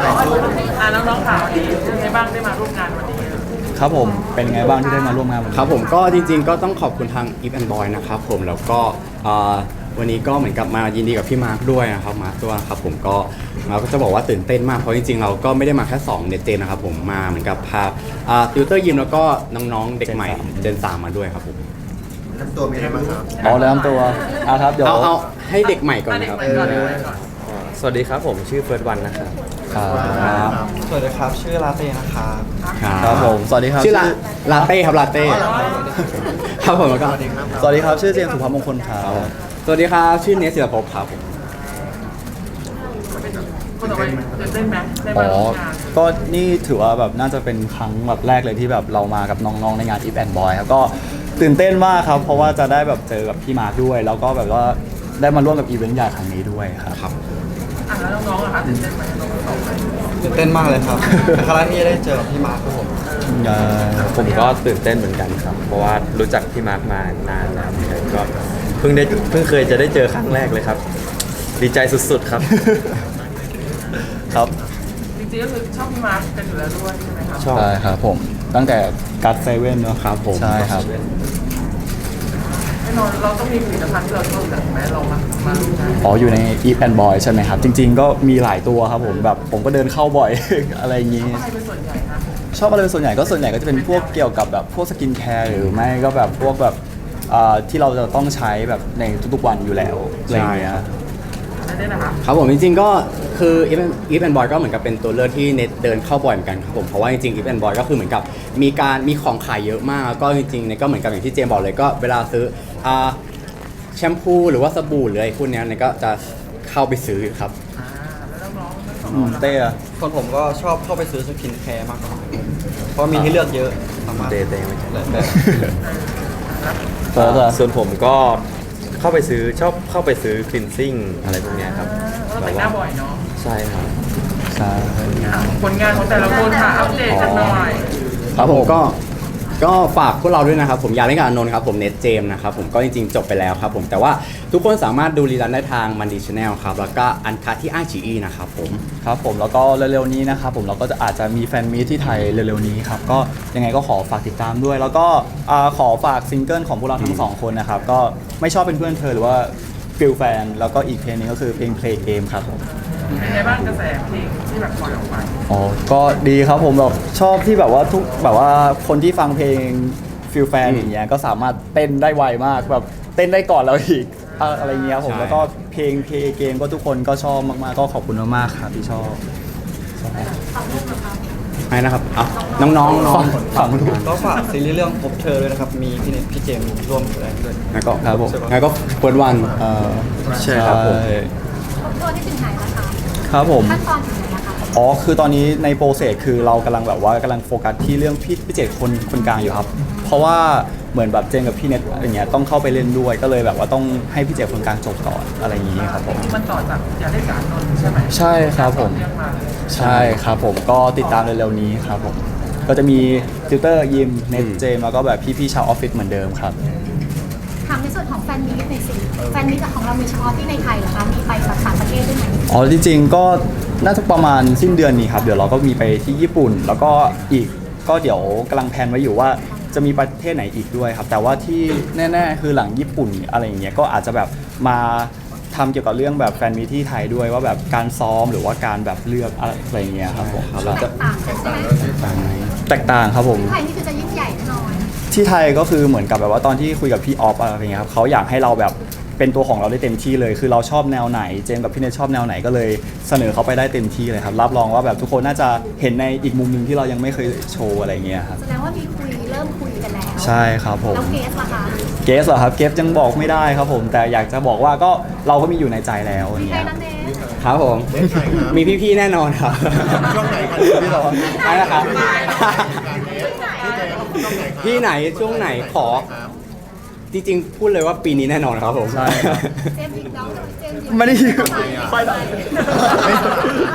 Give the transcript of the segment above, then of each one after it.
อ่าน้องๆข่าวดีเป็นไงบ้างได้มาร่วมงานวันนี้ครับผมเป็นไงบ้างที่ได้มาร่วมงานวันนี้ครับผมก็จริงๆ ก็ต้องขอบคุณทาง If and Boy นะครับผมแล้วก็เอ่อวันนี้ก็เหมือนกับมายินดีกับพี่มาร์คด้วยนะครับมาร์คด้วยครับผมก็เราก็จะบอกว่าตื่นเต้นมากเพราะจริงๆ เราก็ไม่ได้มาแค่2เน็ตเจนนะครับผมมาเหมือนกับพาติวเตอร์ยิมแล้วก็น้องๆเด็กใหม่เจนสามมาด้วยครับผมตัวมีอะไรบ้างครับอ๋อแนะนำตัวอะครับเดี๋ยวเอาเอาให้เด็กใหม่ก่อนอะเด็กนะครับใหม่ก่อนเด็กใหม่ก่อนส วัสดีครับผมชื่อเฟิร์สวันนะครับครับสวัสดีครับ ชื่อลาเต้นะครับครับผมสวัสดีครับชื่อลาลาเต้ครับลาเต้ครับผมแล้วก็สวัสดีครับชื่อเจมส์สุภาพมงคลครับสวัสดีครับชื่อเนสศิลปภพครับผมคนต่อไปตื่นเต้นไหมได้อ๋มาอร่วมงานก็นี่ถือว่าแบบน่าจะเป็นครั้งแบบแรกเลยที่แบบเรามากับน้องๆในงาน If and Boy ครับก็ตื่นเต้นมากครับ เพราะว่าจะได้แบบเจอกับพี่มาร์คด้วย แล้วก็แบบว่าได้มาร่วมกับอีเวนต์ใหญ่ครั้งนี้ด้วยครับครับ อะแล้วน้องๆอะคะตื่นเต้นไหมน้องๆสองคนตื่นเต้นมากเลยครับเป็นครั้งแรกที่ได้เจอกับพี่มาร์คครับผม เอ่อผมก็ตื่นเต้นเหมือนกันครับ เพราะว่ารู้จักพี่มาร์คมานานแล้วเหมือนกันก็เพิ่งได้เพิ่งเคยจะได้เจอครั้งแรกเลยครับ ดีใจสุดๆครับ ครับจริงๆก็คือชอบพี่มาร์คกันอยู่แล้วด้วยใช่ไหมครับชอบใช่ครับผม ตั้งแต่กัดเซเว่นเนาะครับผมใช่ครับ แน่นอนเราต้องมีผลิตภัณฑ์ที่เราชอบกันไหมเรามามาร่วมงานอ๋ออยู่ใน If and Boy ใช่ไหมครับ จริง ๆ ก็มีหลายตัวครับผมแบบผมก็เดินเข้าบ่อย อะไรอย่างงี้ ใครเป็นส่วนใหญ่คะชอบอะไรเป็นส่วนใหญ่ก็ส่วนใหญ่ก็จะเป็นพวกเกี่ยวกับแบบพวกสกินแคร์หรือไม่ก็แบบพวกแบบอ่าที่เราจะต้องใช้แบบในทุกๆวันอยู่แล้วอะไรอย่างเงี้ย นั่นเองนะคะครับผมจริงๆก็คือ If and If and Boy ก็เหมือนกับเป็นตัวเลือกที่เน็ตเดินเข้าบ่อยเหมือนกันครับผมเพราะว่าจริงๆ If and Boy ก็คือเหมือนกับมีการมีของขายเยอะมากแล้วก็จริงๆเนี่ยก็เหมือนกับอย่างที่เจมส์บอกเลยก็เวลาซื้อ อ่าแชมพูหรือว่าสบู่หรืออะไรพวกเนี้ยเนี่ยก็จะเข้าไปซื้อครับอ่าแล้วน้องๆทั้งสองอืมเต้อะคนผมก็ชอบเข้าไปซื้อสกินแคร์มากกว่าเพราะมีให้เลือกเยอะสามารถเตเต้ไม่ใช่หลายแบบเต้อะส่วนผมก็เข้าไปซื้อชอบเข้าไปซื้อคลีนซิ่งอะไรพวกเนี้ยครับเราแต่งหน้าบ่อยเนาะใช่ครับ ใช่ อะผลงานของแต่ละคนค่ะ อัปเดตกันหน่อย ครับผมก็ ก็ฝากพวกเราด้วยนะครับ ผมอยากเล่นกับอานนท์ครับผมเน็ตเจมนะครับผมก็จริงๆจบไปแล้วครับผมแต่ว่าทุกคนสามารถดูรีลันได้ทางมันดีชแนลครับแล้วก็อันคัทที่ไอจีนะครับผมครับผมแล้วก็เร็วๆนี้นะครับผมเราก็จะอาจจะมีแฟนมีตที่ไทยเร็วๆนี้ครับก็ยังไงก็ขอฝากติดตามด้วย แล้วก็อ่าขอฝากซิงเกิลของพวกเราทั้งสองคนนะครับก็ไม่ชอบเป็นเพื่อนเธอหรือว่าฟิลแฟน แล้วก็อีกเพลงหนึงก็คือเพลง Play Game ครับผม เป็นไงบ้างกระแสเพลงที่แบบปล่อยออกไปอ๋อ ก็ดีครับผมแบบชอบที่แบบว่าทุกแบบว่าคนที่ฟังเพลงฟิลแฟนอืมอย่างเงี้ยก็สามารถเต้นได้ไวมากแบบเต้นได้ก่อนเราอีกอะอะไรเงี้ยผมใช่ แล้วก็เพลงเพลงเกมก็ทุกคนก็ชอบมากๆก็ขอบคุณมากๆครับที่ชอบไอ้นะครับเอาน้องๆน้องฟังลูกก็ฝากซีรีส์เรื่องพบเธอด้วยนะครับ มีพี่เน็ตพี่เจมส์ร่วมแสดงด้วย แล้วก็ครับผมแล้วก็เปิดวัน เอ่อใช่ครับผมตัวที่ถึงไหนแล้ว คะครับผม ขั้นตอนถึงไหนแล้วคะ อ๋อ คือตอนนี้ในโปรเซสคือเรากำลังแบบว่ากำลังโฟกัสที่เรื่องพี่พี่เจตคนคนกลางอยู่ครับ เพราะว่าเหมือนแบบเจนกับพี่เน็ตอย่างเงี้ยต้องเข้าไปเล่นด้วย ก็เลยแบบว่าต้องให้พี่เจตคนกลางจบก่อนอะไรอย่างงี้ครับผมที่มันต่อจากอยากได้สารนนท์ใช่ไหมใช่ครับผม เรื่องมาเลยใช่ครับผมก็ติดตามเร็วๆนี้ครับผม ก็จะมีติวเตอร์ยิมเน็ตเจมแล้วก็แบบพี่ๆชาวออฟฟิศเหมือนเดิมครับถามในส่ วนของแฟนมีตหน่อยสิแฟนมีตของเรามีเฉพาะที่ในไทยเหรอคะมีไปแบบต่างประเทศด้วยไหมอ๋อจริงๆก็น่าจะประมาณสิ้นเดือนนี้ครับ เดี๋ยวเราก็มีไปที่ญี่ปุ่น แล้วก็อีกก็เดี๋ยวกำลังแพลนไว้อยู่ว่าจะมีประเทศไหนอีกด้วยครับ แต่ว่าที่แน่ๆคือหลังญี่ปุ่นอะไรอย่างเงี้ยก็อาจจะแบบมาทำเกี่ยวกับเรื่องแบบแฟนมีที่ไทยด้วยว่าแบบการซ้อมหรือว่าการแบบเลือกอะไรอย่างเงี้ยครับผมครับเราจะต่างกันใช่ไหมต่างไหมแตกต่างครับผมที่ไทยนี่คือจะยิ่งใหญ่แน่นอน ที่ไทยก็คือเหมือนกับแบบว่าตอนที่คุยกับพี่ออฟอะไรอย่างเงี้ยครับเขาอยากให้เราแบบเป็นตัวของเราได้เต็มที่เลย คือเราชอบแนวไหน เจมส์กับพี่เนทชอบแนวไหนก็เลยเสนอเขาไปได้เต็มที่เลยครับรับรองว่าแบบทุกคนน่าจะเห็นในอีกมุมหนึ่งที่เรายังไม่เคยโชว์อะไรอย่างเงี้ยครับแสดงว่ามีคุยเริ่มคุยกันแล้วใช่ครับผม แล้วเกสล่ะคะเกสเหรอครับเกสยังบอกไม่ได้ครับผม แต่อยากจะบอกว่าก็เราก็มีอยู่ในใจแล้วอมีย่างใครเงี้ยนั่นเองครับผมเล่นใครครับมีพี่ๆแน่นอนครับช่วงไหนครับพี่เราใช่นะครับช่วงไหน ครับพี่ไหนช่วงไหนขอครับจริงๆ พูดเลยว่าปีนี้แน่นอนครับผมใช่ครับ เจมส์ยิงแล้วเจมส์ยิงไม่ได้ยิงไฟไหล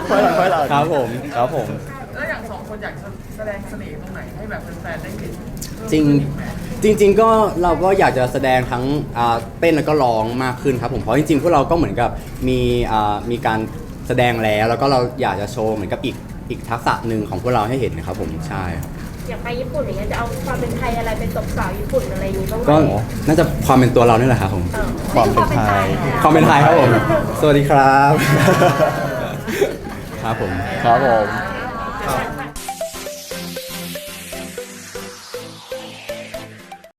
ค่อยหลังค่อยหลังครับผมครับผม แล้วอย่างสองคนอยากแสดงเสน่ห์ตรงไหนให้แบบแฟนๆได้เห็นจริงจริง ๆ ก็เราก็อยากจะแสดงทั้งอ่าเต้นแล้วก็ร้องมากขึ้นครับผมเพราะจริงๆพวกเราก็เหมือนกับมีอ่ามีการแสดงแล้ว แล้วก็เราอยากจะโชว์เหมือนกับอีกอีกทักษะหนึ่งของพวกเราให้เห็นนะครับผมใช่ครับ อย่างไปญี่ปุ่นอย่างเงี้ยจะเอาความเป็นไทยอะไรเป็นตบสาวญี่ปุ่นอะไรอย่างงี้บ้างไหมก็น่าจะความเป็นตัวเรานี่แหละครับผมเออความเป็นไทย ความเป็นไทยครับผม สวัสดีครับ ครับผม ครับผมเดี๋ยว